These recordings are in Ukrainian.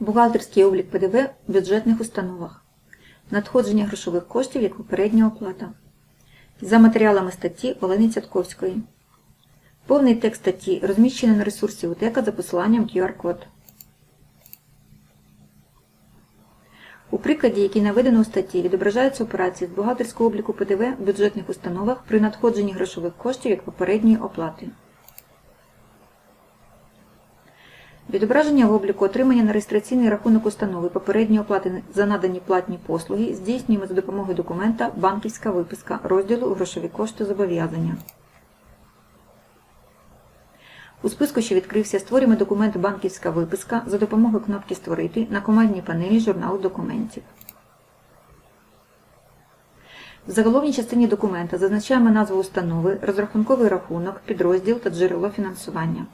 Бухгалтерський облік ПДВ в бюджетних установах. Надходження грошових коштів як попередня оплата. За матеріалами статті Олени Цятковської. Повний текст статті розміщений на ресурсі УТЕКа за посиланням QR-код. У прикладі, який наведено у статті, відображаються операції з бухгалтерського обліку ПДВ в бюджетних установах при надходженні грошових коштів як попередньої оплати. Відображення в обліку отримання на реєстраційний рахунок установи попередньої оплати за надані платні послуги здійснюємо за допомогою документа Банківська виписка розділу Грошові кошти зобов'язання. У списку, що відкрився, створюємо документ Банківська виписка за допомогою кнопки Створити на командній панелі журналу документів. В заголовній частині документа зазначаємо назву установи, розрахунковий рахунок, підрозділ та джерело фінансування.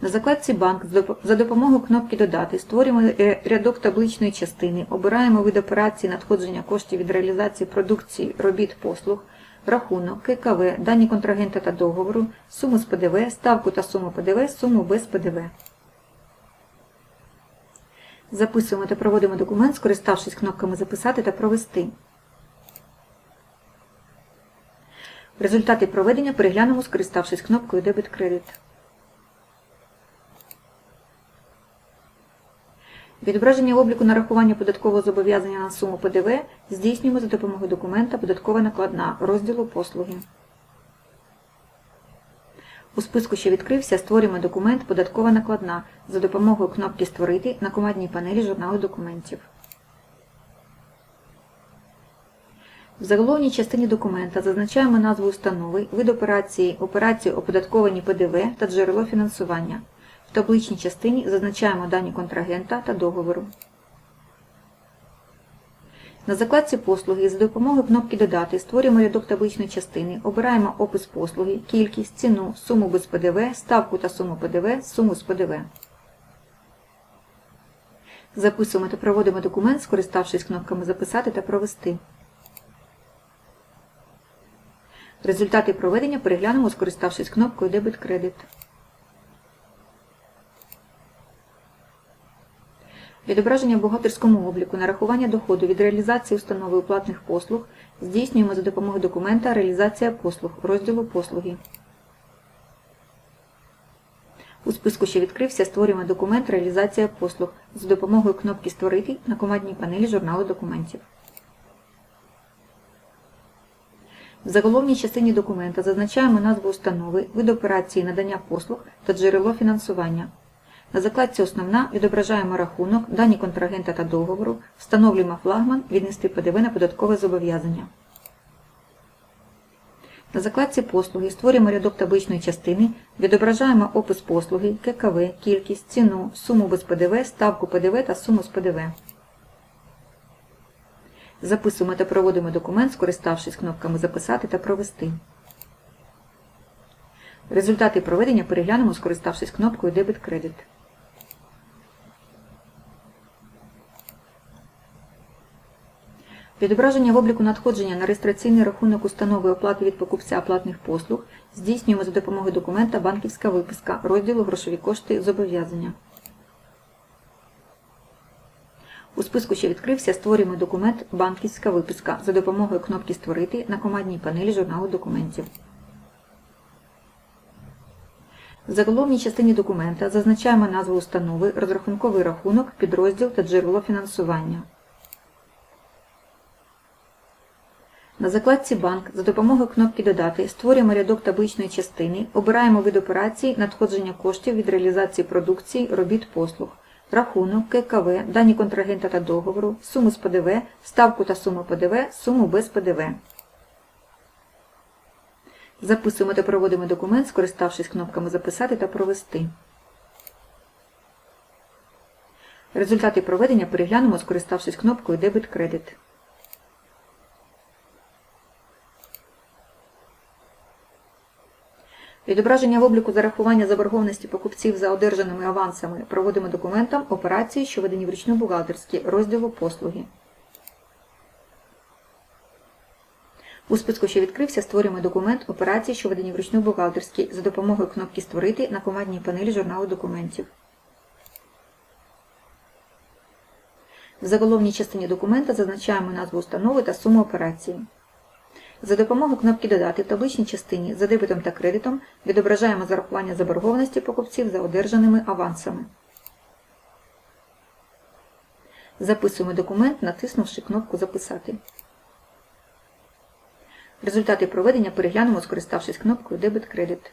На закладці Банк за допомогою кнопки Додати створюємо е, рядок табличної частини, обираємо вид операції надходження коштів від реалізації продукції, робіт, послуг, рахунок, ККВ, дані контрагента та договору, суму з ПДВ, ставку та суму ПДВ, суму без ПДВ. Записуємо та проводимо документ, скориставшись кнопками Записати та Провести. Результати проведення переглянемо, скориставшись кнопкою Дебет-кредит. Відображення обліку нарахування податкового зобов'язання на суму ПДВ здійснюємо за допомогою документа Податкова накладна розділу Послуги. У списку, що відкрився, створюємо документ Податкова накладна за допомогою кнопки Створити на командній панелі журналу документів. В заголовній частині документа зазначаємо назву установи, вид операції, операцію оподатковані ПДВ та джерело фінансування. Табличній частині зазначаємо дані контрагента та договору. На закладці послуги за допомогою кнопки Додати створюємо рядок табличної частини, обираємо опис послуги, кількість, ціну, суму без ПДВ, ставку та суму ПДВ, суму з ПДВ. Записуємо та проводимо документ, скориставшись кнопками Записати та Провести. Результати проведення переглянемо, скориставшись кнопкою Дебет-кредит. Відображення в бухгалтерському обліку нарахування доходу від реалізації установи платних послуг здійснюємо за допомогою документа Реалізація послуг розділу Послуги. У списку, що відкрився, створюємо документ Реалізація послуг за допомогою кнопки Створити на командній панелі журналу документів. В заголовній частині документа зазначаємо назву установи, вид операції надання послуг та джерело фінансування. На закладці Основна відображаємо рахунок, дані контрагента та договору, встановлюємо флагман віднести ПДВ на податкове зобов'язання. На закладці Послуги створюємо рядок табличної частини, відображаємо опис послуги, ККВ, кількість, ціну, суму без ПДВ, ставку ПДВ та суму з ПДВ. Записуємо та проводимо документ, скориставшись кнопками Записати та Провести. Результати проведення переглянемо, скориставшись кнопкою Дебет-кредит. Відображення в обліку надходження на реєстраційний рахунок установи оплати від покупця платних послуг здійснюємо за допомогою документа Банківська виписка розділу Грошові кошти зобов'язання. У списку, що відкрився, створюємо документ Банківська виписка за допомогою кнопки Створити на командній панелі журналу документів. В заголовній частині документа зазначаємо назву установи, розрахунковий рахунок, підрозділ та джерело фінансування. На закладці Банк за допомогою кнопки Додати створюємо рядок табличної частини, обираємо вид операцій надходження коштів від реалізації продукції, робіт послуг, рахунок, ККВ, дані контрагента та договору, суму з ПДВ, ставку та суму ПДВ, суму без ПДВ. Записуємо та проводимо документ, скориставшись кнопками Записати та Провести. Результати проведення переглянемо, скориставшись кнопкою Дебет-кредит. Відображення в обліку зарахування заборгованості покупців за одержаними авансами проводимо документом операції, що ведені вручну бухгалтерські розділу послуги. У списку, що відкрився, створюємо документ операції, що ведені вручну бухгалтерські за допомогою кнопки Створити на командній панелі журналу документів. В заголовній частині документа зазначаємо назву установи та суму операції. За допомогою кнопки Додати в табличній частині за дебетом та кредитом відображаємо зарахування заборгованості покупців за одержаними авансами. Записуємо документ, натиснувши кнопку Записати. Результати проведення переглянемо, скориставшись кнопкою Дебет-кредит.